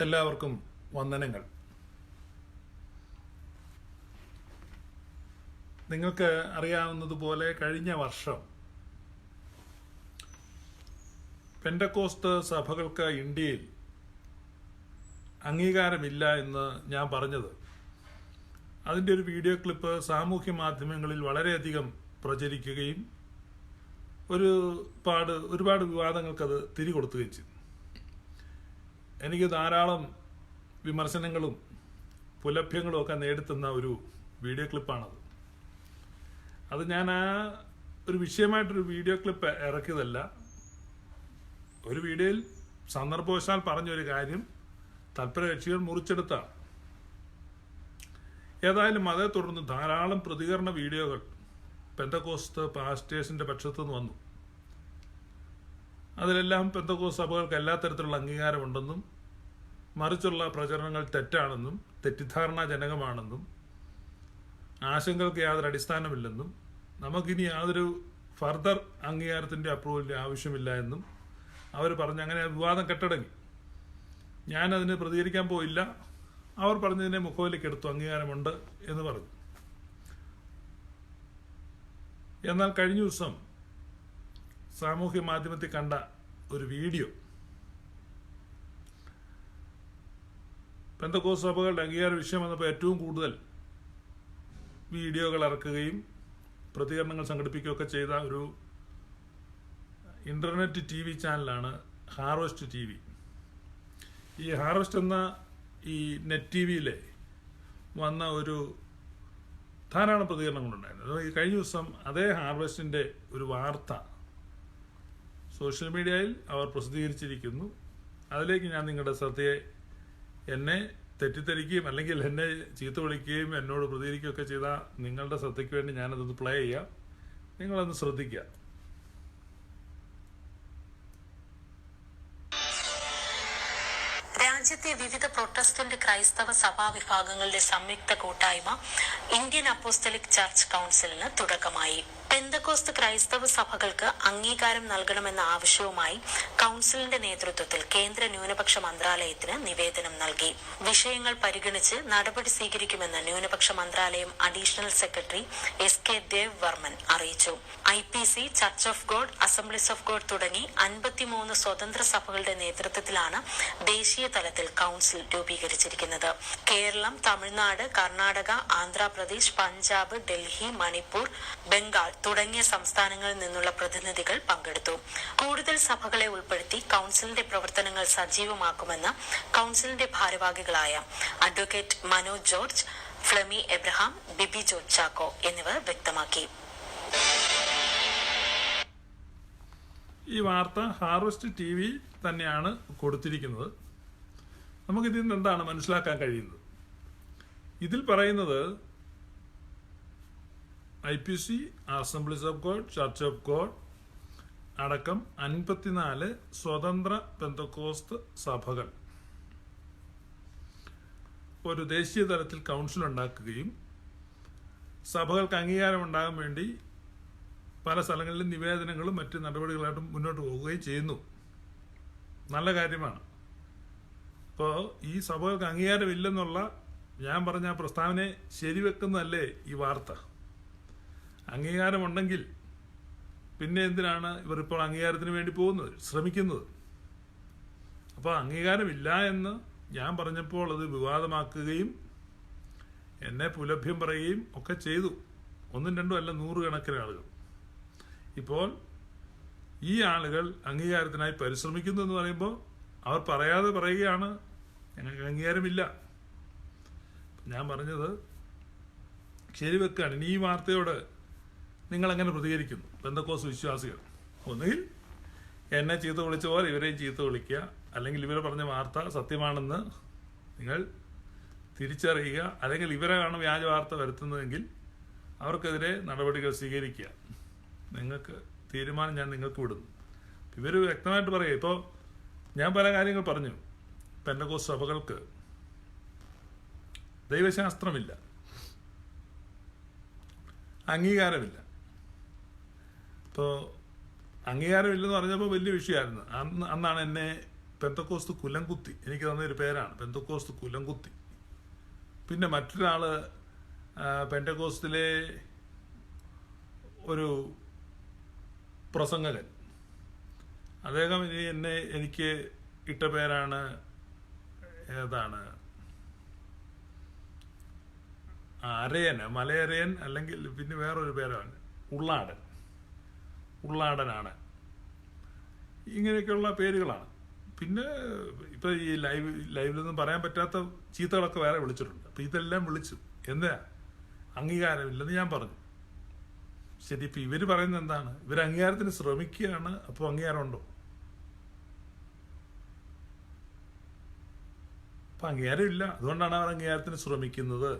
എല്ലാവർക്കും വന്ദനങ്ങൾ. നിങ്ങൾക്ക് അറിയാവുന്നതുപോലെ കഴിഞ്ഞ വർഷം പെൻഡക്കോസ്റ്റ് സഭകൾക്ക് ഇന്ത്യയിൽ അംഗീകാരമില്ല എന്ന് ഞാൻ പറഞ്ഞത്. അതിന്റെ ഒരു വീഡിയോ ക്ലിപ്പ് സാമൂഹ്യ മാധ്യമങ്ങളിൽ വളരെയധികം പ്രചരിക്കുകയും ഒരു പാട് ഒരുപാട് വിവാദങ്ങൾക്കത് തിരികൊടുത്തുകയും ചെയ്തു. എനിക്ക് ധാരാളം വിമർശനങ്ങളും പുലഭ്യങ്ങളും ഒക്കെ നേടിത്തുന്ന ഒരു വീഡിയോ ക്ലിപ്പാണത് അത് ഞാൻ ആ ഒരു വിഷയമായിട്ടൊരു വീഡിയോ ക്ലിപ്പ് ഇറക്കിയതല്ല. ഒരു വീഡിയോയിൽ സന്ദർഭവശാൽ പറഞ്ഞൊരു കാര്യം തൽപര കക്ഷികൾ മുറിച്ചെടുത്താണ്. ഏതായാലും അതേ തുടർന്ന് ധാരാളം പ്രതികരണ വീഡിയോകൾ പെന്തക്കോസ്ത് പാസ്റ്റേഴ്സിന്റെ പക്ഷത്തു നിന്ന് വന്നു. അതിലെല്ലാം പെന്തക്കോസ് സഭകൾക്ക് എല്ലാ തരത്തിലുള്ള അംഗീകാരമുണ്ടെന്നും മറിച്ചുള്ള പ്രചരണങ്ങൾ തെറ്റാണെന്നും തെറ്റിദ്ധാരണാജനകമാണെന്നും ആശങ്കകൾക്ക് യാതൊരു അടിസ്ഥാനമില്ലെന്നും നമുക്കിനി യാതൊരു ഫർദർ അംഗീകാരത്തിന്റെ അപ്രൂവൽ ആവശ്യമില്ല എന്നും അവർ പറഞ്ഞ് അങ്ങനെ വിവാദം കെട്ടടങ്ങി. ഞാനതിന് പ്രതികരിക്കാൻ പോയില്ല. അവർ പറഞ്ഞതിനെ മുഖവിലേക്ക് എടുത്തു. അംഗീകാരമുണ്ട് എന്ന് പറഞ്ഞു. എന്നാൽ കഴിഞ്ഞ ദിവസം സാമൂഹ്യ മാധ്യമത്തിൽ കണ്ട ഒരു വീഡിയോ. പെന്തക്കോസ് സഭകളുടെ അംഗീകാര വിഷയം വന്നപ്പോൾ ഏറ്റവും കൂടുതൽ വീഡിയോകൾ ഇറക്കുകയും പ്രതികരണങ്ങൾ സംഘടിപ്പിക്കുകയൊക്കെ ചെയ്ത ഒരു ഇന്റർനെറ്റ് ടി വി ചാനലാണ് ഹാർവസ്റ്റ് ടി വി. ഈ ഹാർവസ്റ്റ് എന്ന ഈ നെറ്റ് ടി വിയിലെ വന്ന ഒരു ധാരാളം പ്രതികരണങ്ങളുണ്ടായിരുന്നു. കഴിഞ്ഞ ദിവസം അതേ ഹാർവസ്റ്റിന്റെ ഒരു വാർത്ത സോഷ്യൽ മീഡിയയിൽ അവർ പ്രസിദ്ധീകരിച്ചിരിക്കുന്നു. അതിലേക്ക് ഞാൻ നിങ്ങളുടെ ശ്രദ്ധയെ എന്നെ തെറ്റിദ്ധരിക്കുകയും അല്ലെങ്കിൽ എന്നെ ചീത്ത വിളിക്കുകയും എന്നോട് പ്രതികരിക്കുകയൊക്കെ ചെയ്ത നിങ്ങളുടെ ശ്രദ്ധയ്ക്ക് വേണ്ടി ഞാനതൊന്ന് പ്ലേ ചെയ്യാം നിങ്ങളൊന്ന് ശ്രദ്ധിക്കുക. രാജ്യത്തെ വിവിധ പ്രൊട്ടസ്റ്റന്റ് ക്രൈസ്തവ സഭാ വിഭാഗങ്ങളുടെ സംയുക്ത കൂട്ടായ്മ ഇന്ത്യൻ അപ്പോസ്റ്റലിക് ചർച്ച് കൌൺസിലിന് തുടക്കമായി. പെന്തക്കോസ്ത് ക്രൈസ്തവ സഭകൾക്ക് അംഗീകാരം നൽകണമെന്ന ആവശ്യവുമായി കൌൺസിലിന്റെ നേതൃത്വത്തിൽ കേന്ദ്ര ന്യൂനപക്ഷ മന്ത്രാലയത്തിന് നിവേദനം നൽകി. വിഷയങ്ങൾ പരിഗണിച്ച് നടപടി സ്വീകരിക്കുമെന്ന് ന്യൂനപക്ഷ മന്ത്രാലയം additional secretary S K Dev Varman അറിയിച്ചു. I P C church of God assemblies of God തുടങ്ങി അൻപത്തിമൂന്ന് സ്വതന്ത്ര സഭകളുടെ നേതൃത്വത്തിലാണ് ദേശീയ തലത്തിൽ കൌൺസിൽ രൂപീകരിച്ചിരിക്കുന്നത്. കേരളം തമിഴ്നാട് കർണാടക ആന്ധ്രാപ്രദേശ് പഞ്ചാബ് ഡൽഹി മണിപ്പൂർ ബംഗാൾ തുടങ്ങിയ സംസ്ഥാനങ്ങളിൽ നിന്നുള്ള പ്രതിനിധികൾ പങ്കെടുത്തു. കൂടുതൽ സഭകളെ ഉൾപ്പെടുത്തി കൌൺസിലിന്റെ പ്രവർത്തനങ്ങൾ സജീവമാക്കുമെന്ന് കൌൺസിലിന്റെ ഭാരവാഹികളായ advocate Manoj George Flemy Abraham Biby George Chacko എന്നിവർ വ്യക്തമാക്കി. ഈ വാർത്ത ഹാർവസ്റ്റ് ടി വി തന്നെയാണ് കൊടുത്തിരിക്കുന്നത്. നമുക്കിതിൽ നിന്ന് എന്താണ് മനസ്സിലാക്കാൻ കഴിയുന്നത്? ഇതിൽ പറയുന്നത് I P C assemblies of God church of God അടക്കം അൻപത്തിനാല് സ്വതന്ത്ര പെന്തക്കോസ്ത് സഭകൾ. ഒരു ദേശീയ തലത്തിൽ കൗൺസിൽ ഉണ്ടാക്കുകയും സഭകൾക്ക് അംഗീകാരം ഉണ്ടാകാൻ വേണ്ടി പല സ്ഥലങ്ങളിലും നിവേദനങ്ങളും മറ്റ് നടപടികളായിട്ടും മുന്നോട്ട് പോവുകയും ചെയ്യുന്നു. നല്ല കാര്യമാണ്. അപ്പോൾ ഈ സഭകൾക്ക് അംഗീകാരമില്ലെന്നുള്ള ഞാൻ പറഞ്ഞ ആ പ്രസ്താവനയെ ശരിവെക്കുന്നതല്ലേ ഈ വാർത്ത? അംഗീകാരമുണ്ടെങ്കിൽ പിന്നെ എന്തിനാണ് ഇവർ ഇപ്പോൾ അംഗീകാരത്തിന് വേണ്ടി പോകുന്നത് ശ്രമിക്കുന്നത്? അപ്പോൾ അംഗീകാരമില്ല എന്ന് ഞാൻ പറഞ്ഞപ്പോൾ അത് വിവാദമാക്കുകയും എന്നെ പുലഭ്യം പറയുകയും ഒക്കെ ചെയ്തു. ഒന്നും രണ്ടും അല്ല നൂറുകണക്കിന് ആളുകൾ. ഇപ്പോൾ ഈ ആളുകൾ അംഗീകാരത്തിനായി പരിശ്രമിക്കുന്നു എന്ന് പറയുമ്പോൾ അവർ പറയാതെ പറയുകയാണ് ഞങ്ങൾക്ക് അംഗീകാരമില്ല. ഞാൻ പറഞ്ഞത് ശരി വെക്കാണ്. ഇനി ഈ വാർത്തയോട് നിങ്ങൾ എങ്ങനെ പ്രതികരിക്കുന്നു? ബന്ധക്കോസ് വിശ്വാസികൾ. ഒന്നുകിൽ എന്നെ ചീത്ത വിളിച്ച പോലെ ഇവരെയും ചീത്ത വിളിക്കുക. അല്ലെങ്കിൽ ഇവർ പറഞ്ഞ വാർത്ത സത്യമാണെന്ന് നിങ്ങൾ തിരിച്ചറിയുക. അല്ലെങ്കിൽ ഇവരാണ് വ്യാജ വാർത്ത വരുത്തുന്നതെങ്കിൽ അവർക്കെതിരെ നടപടികൾ സ്വീകരിക്കുക. നിങ്ങൾക്ക് തീരുമാനം ഞാൻ നിങ്ങൾക്ക് വിടുന്നു. ഇവർ വ്യക്തമായിട്ട് പറയുക ഇപ്പോൾ ഞാൻ പല കാര്യങ്ങൾ പറഞ്ഞു. പെൻഡകോസ് സഭകൾക്ക് ദൈവശാസ്ത്രമില്ല. അംഗീകാരമില്ല. ഇപ്പോൾ അംഗീകാരമില്ലെന്ന് പറഞ്ഞപ്പോൾ വലിയ വിഷയമായിരുന്നു. അന്ന് അന്നാണ് എന്നെ പെന്തക്കോസ്ത് കുലംകുത്തി. എനിക്ക് തന്നൊരു പേരാണ് പെന്തക്കോസ്ത് കുലംകുത്തി. പിന്നെ മറ്റൊരാൾ പെന്തക്കോസ്തിലെ ഒരു പ്രസംഗകൻ. അദ്ദേഹം ഇനി എന്നെ എനിക്ക് ഇട്ട പേരാണ് ഏതാണ്? അരയൻ മലയരയൻ അല്ലെങ്കിൽ പിന്നെ വേറൊരു പേരാണ് ഉള്ളാടൻ. ഉള്ളാടനാണ്. ഇങ്ങനെയൊക്കെയുള്ള പേരുകളാണ്. പിന്നെ ഇപ്പൊ ഈ ലൈവ് ലൈവിലൊന്നും പറയാൻ പറ്റാത്ത ചീത്തകളൊക്കെ വേറെ വിളിച്ചിട്ടുണ്ട്. അപ്പൊ ഇതെല്ലാം വിളിച്ചു. എന്താ അംഗീകാരമില്ലെന്ന് ഞാൻ പറഞ്ഞു. ശരി ഇപ്പൊ ഇവർ പറയുന്നത് എന്താണ്? ഇവർ അംഗീകാരത്തിന് ശ്രമിക്കുകയാണ്. അപ്പോൾ അംഗീകാരമുണ്ടോ? അപ്പൊ അംഗീകാരം ഇല്ല അതുകൊണ്ടാണ് അവർ അംഗീകാരത്തിന് ശ്രമിക്കുന്നത്.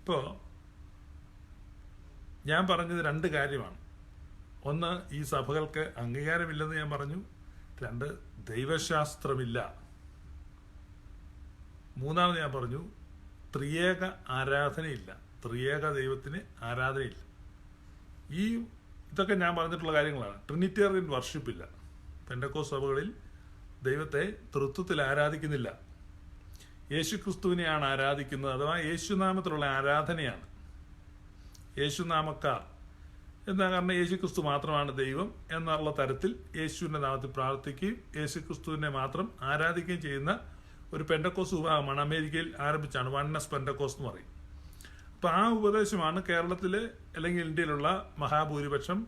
ഇപ്പോ ഞാൻ പറഞ്ഞത് രണ്ട് കാര്യമാണ്. ഒന്ന് ഈ സഭകൾക്ക് അംഗീകാരമില്ലെന്ന് ഞാൻ പറഞ്ഞു. രണ്ട് ദൈവശാസ്ത്രമില്ല. മൂന്നാമത് ഞാൻ പറഞ്ഞു ത്രിയേക ആരാധനയില്ല. ത്രിയേക ദൈവത്തിന് ആരാധനയില്ല. ഈ ഇതൊക്കെ ഞാൻ പറഞ്ഞിട്ടുള്ള കാര്യങ്ങളാണ്. ട്രിനിറ്റേറിയൻ വർഷിപ്പില്ല. പെൻഡക്കോ സഭകളിൽ ദൈവത്തെ തൃത്വത്തിൽ ആരാധിക്കുന്നില്ല. യേശു ക്രിസ്തുവിനെയാണ് ആരാധിക്കുന്നത് അഥവാ യേശുനാമത്തിലുള്ള ആരാധനയാണ്. യേശുനാമക്കാർ. എന്താ കാരണം യേശു ക്രിസ്തു മാത്രമാണ് ദൈവം എന്നുള്ള തരത്തിൽ യേശുവിന്റെ നാമത്തിൽ പ്രാർത്ഥിക്കുകയും യേശു ക്രിസ്തുവിനെ മാത്രം ആരാധിക്കുകയും ചെയ്യുന്ന ഒരു പെൻഡക്കോസ് വിഭാഗമാണ് അമേരിക്കയിൽ ആരംഭിച്ചാണ് വണ്ണസ് പെൻഡക്കോസ് എന്ന് പറയും. അപ്പം ആ ഉപദേശമാണ് കേരളത്തിലെ അല്ലെങ്കിൽ ഇന്ത്യയിലുള്ള മഹാഭൂരിപക്ഷം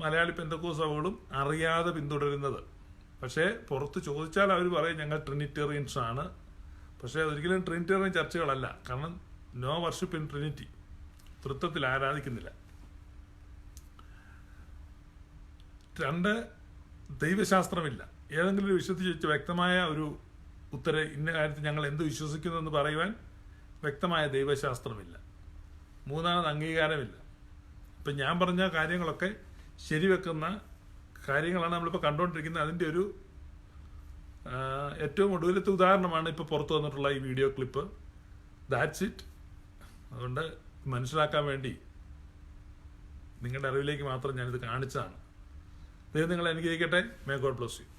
മലയാളി പെന്തക്കോസ് സഭകളും അറിയാതെ പിന്തുടരുന്നത്. പക്ഷേ പുറത്ത് ചോദിച്ചാൽ അവർ പറയും ഞങ്ങൾ ട്രിനിറ്റേറിയൻസ് ആണ് പക്ഷേ ഒരിക്കലും ട്രിനിറ്റേറിയൻ ചർച്ചകളല്ല. കാരണം നോ വർഷിപ്പ് ഇൻ ട്രിനിറ്റി. തൃത്വത്തിൽ ആരാധിക്കുന്നില്ല. രണ്ട് ദൈവശാസ്ത്രമില്ല. ഏതെങ്കിലും ഒരു വിഷയത്തിൽ ചോദിച്ച വ്യക്തമായ ഒരു ഉത്തര ഇന്ന കാര്യത്തിൽ ഞങ്ങൾ എന്ത് വിശ്വസിക്കുന്നു എന്ന് പറയുവാൻ വ്യക്തമായ ദൈവശാസ്ത്രമില്ല. മൂന്നാമത് അംഗീകാരമില്ല. ഇപ്പം ഞാൻ പറഞ്ഞ കാര്യങ്ങളൊക്കെ ശരിവെക്കുന്ന കാര്യങ്ങളാണ് നമ്മളിപ്പോൾ കണ്ടുകൊണ്ടിരിക്കുന്നത്. അതിന്റെ ഒരു ഏറ്റവും ഒടുവിലത്തെ ഉദാഹരണമാണ് ഇപ്പോൾ പുറത്തു വന്നിട്ടുള്ള ഈ വീഡിയോ ക്ലിപ്പ്. ദാറ്റ്സ് ഇറ്റ് അതുകൊണ്ട് മനസ്സിലാക്കാൻ വേണ്ടി നിങ്ങളുടെ അറിവിലേക്ക് മാത്രം ഞാനിത് കാണിച്ചതാണ്. ദൈവം നിങ്ങളെ അനുഗ്രഹിക്കട്ടെ. May God bless you